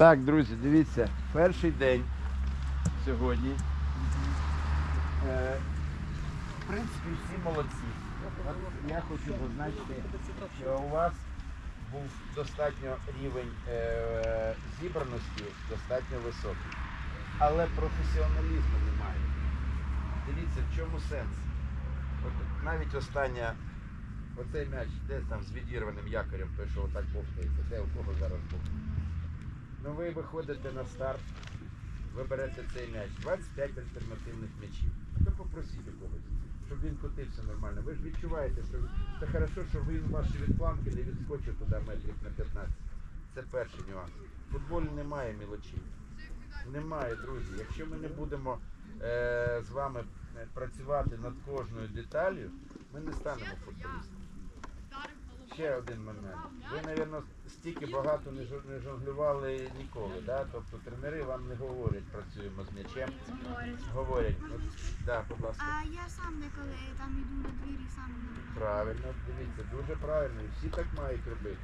Так, друзі, дивіться, перший день сьогодні. Е, в принципі, всі молодці. Я хочу зазначити, що у вас був достатньо рівень е, зібраності, достатньо високий. Але професіоналізму немає. Дивіться, в чому сенс. От навіть остання, оцей м'яч, де там з відірваним якорем, той, що отак бовтається, де у кого зараз був. Ну ви виходите на старт, ви берете цей м'яч, 25 альтернативних м'ячів. То попросіть у когось, щоб він котився нормально. Ви ж відчуваєте, що це хорошо, що він ваші від планки не відскочив туди метрів на 15. Це перший нюанс. В футболі немає мілочів. Немає, друзі. Якщо ми не будемо е, з вами е, працювати над кожною деталлю, ми не станемо футболістами. Ще один момент. Ви, мабуть, стільки багато не жонглювали ніколи, да? тобто тренери вам не говорять, працюємо з м'ячем. Говорять, от, да, будь ласка. А я сам деколи там іду на двір і сам не Правильно, дивіться, дуже правильно. І всі так мають робити.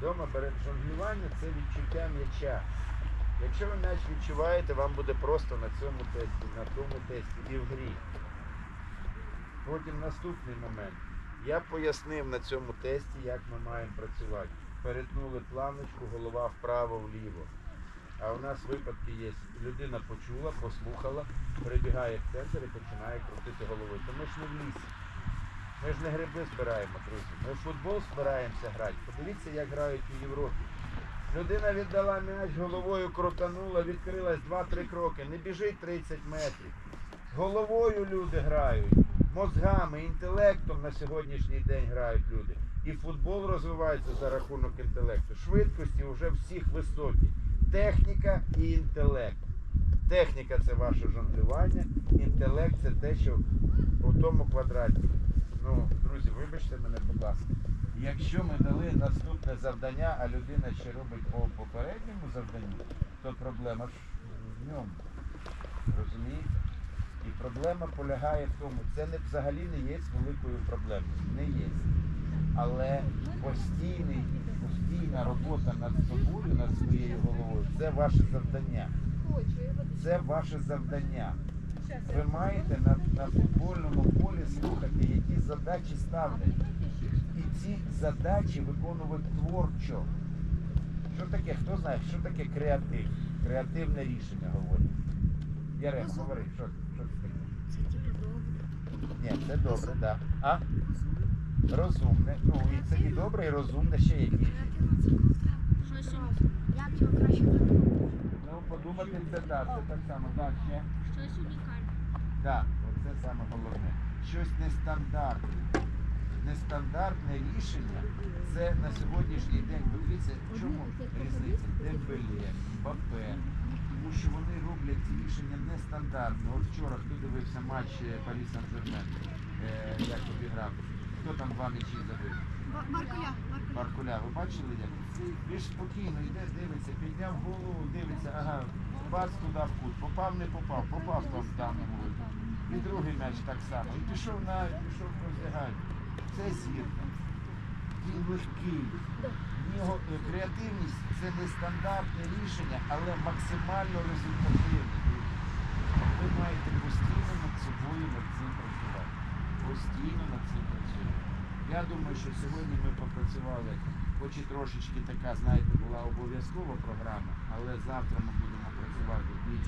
Дома бере жонглювання це відчуття м'яча. Якщо ви м'яч відчуваєте, вам буде просто на цьому тесті, на тому тесті і в грі. Потім наступний момент. Я пояснив на цьому тесті, як ми маємо працювати. Перетнули планочку, голова вправо-вліво. А у нас випадки є. Людина почула, послухала, прибігає в центр і починає крутити головою. То ми ж не в лісі. Ми ж не гриби збираємо, друзі. Ми в футбол збираємося грати. Подивіться, як грають у Європі. Людина віддала м'яч, головою крутанула, відкрилась 2-3 кроки. Не біжить 30 метрів. Головою люди грають, мозгами, інтелектом на сьогоднішній день грають люди. І футбол розвивається за рахунок інтелекту. Швидкості вже всіх високі. Техніка і інтелект. Техніка це ваше жонглювання, інтелект це те, що у тому квадраті. Ну, друзі, вибачте мене, будь ласка. Якщо ми дали наступне завдання, а людина ще робить по попередньому завданню, то проблема ж в ньому. Розумієте? І проблема полягає в тому, це не взагалі не є великою проблемою. Не є. Але постійний, постійна робота над собою, над своєю головою, це ваше завдання. Це ваше завдання. Ви маєте на, на футбольному полі слухати, які задачі ставлять. І ці задачі виконувати творчо. Що таке? Хто знає, що таке креатив? Креативне рішення говорить. Ярем, говори, що, що це типу добре. Ні, це добре, так. Да. А? Розумне. Ну, і це і добре, і розумне, ще які. Як його краще зробити? Ну, подумати, це так, це так само. Так, ще. Щось унікальне. Так, оце саме головне. Щось нестандартне. Нестандартне рішення це на сьогоднішній день. Дивіться, чому різниця? Дембеле, Мбаппе. Тому що вони роблять рішення нестандартно. От вчора хто дивився матч е, Парі Сан-Жермен, е, як обіграв. Хто там два м'ячі забив? Баркуля. Баркуля, ви бачили як? Ж спокійно йде, дивиться, підняв голову, дивиться, ага, бац туди в кут, попав, не попав, попав там в даному випадку. І другий м'яч так само. І пішов на пішов роздягальню. Це зірка. Він легкий. В нього е, креативність це нестандартне рішення, але максимально результативне. Ви маєте постійно над собою над цим працювати. Постійно над цим працювати. Я думаю, що сьогодні ми попрацювали, хоч і трошечки така, знаєте, була обов'язкова програма, але завтра ми будемо працювати більш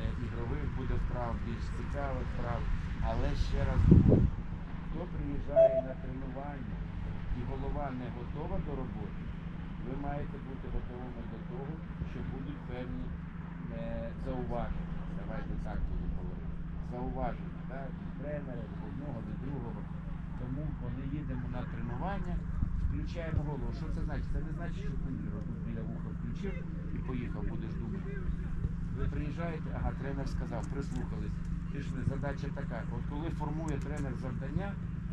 е, ігрових буде вправ, більш цікавих вправ. Але ще раз говорю, хто приїжджає на тренування і голова не готова до роботи, ви маєте бути готовими до того, що будуть певні е, зауваження. Давайте так будемо говорити. Зауваження, так? Від тренера, від одного, від другого. Тому коли їдемо на тренування, включаємо голову. Що це значить? Це не значить, що кумір тут біля вуха включив і поїхав, будеш думати. Ви приїжджаєте, ага, тренер сказав, прислухались. Пішли, задача така. От коли формує тренер завдання,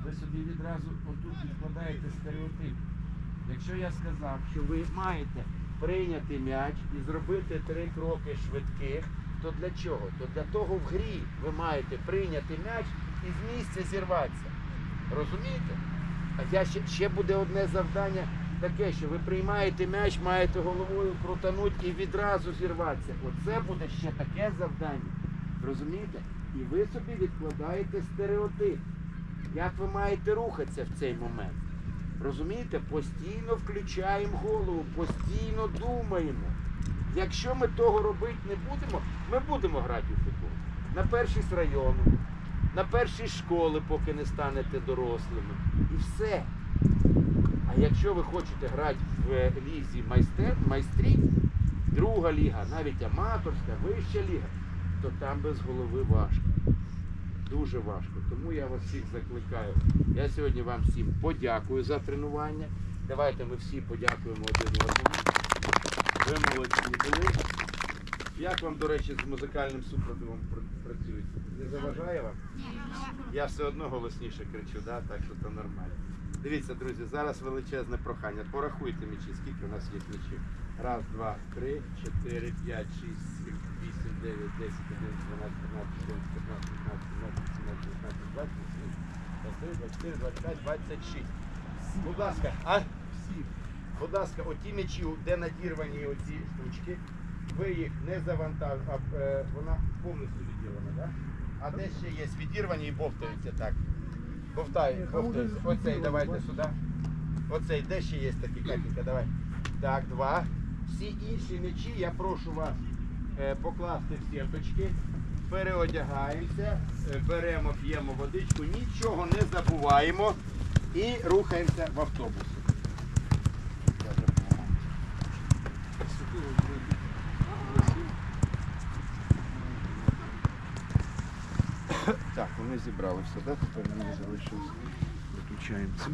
ви собі відразу отут відкладаєте стереотип. Якщо я сказав, що ви маєте прийняти м'яч і зробити три кроки швидких, то для чого? То для того в грі ви маєте прийняти м'яч і з місця зірватися. Розумієте? А я ще, ще буде одне завдання таке, що ви приймаєте м'яч, маєте головою крутануть і відразу зірватися. Оце буде ще таке завдання. Розумієте? І ви собі відкладаєте стереотип. Як ви маєте рухатися в цей момент? Розумієте? Постійно включаємо голову, постійно думаємо. Якщо ми того робити не будемо, ми будемо грати у футбол. На першій з району, на першій школи, поки не станете дорослими. І все. А якщо ви хочете грати в лізі майстер, майстрів, друга ліга, навіть аматорська, вища ліга, то там без голови важко. Дуже важко. Тому я вас всіх закликаю. Я сьогодні вам всім подякую за тренування. Давайте ми всі подякуємо один одному. Ви молодці були. Як вам, до речі, з музикальним супроводом працюють? Не заважає вам? Я все одно голосніше кричу, да? так що це нормально. Дивіться, друзі, зараз величезне прохання. Порахуйте м'ячі, скільки у нас є м'ячів. Раз, два, три, чотири, п'ять, шість, сім, вісім, дев'ять, десять, одинадцять, дванадцять, тринадцять, чотирнадцять, 24, 25, 26. Будь ласка, а? Всі. Будь ласка, оті м'ячі, де надірвані оці штучки, ви їх не завантажуєте, е, вона повністю відірвана, так? А де ще є відірвані і бовтаються так. Бовтають, бовтаються. Оцей давайте сюди. Оцей, де ще є такі Катенька, давай. Так, два. Всі інші м'ячі, я прошу вас е, покласти в сіточки переодягаємося, е, беремо, п'ємо водичку, нічого не забуваємо і рухаємося в автобус. Так, вони зібралися, так? Тепер мені залишилось. Виключаємо це.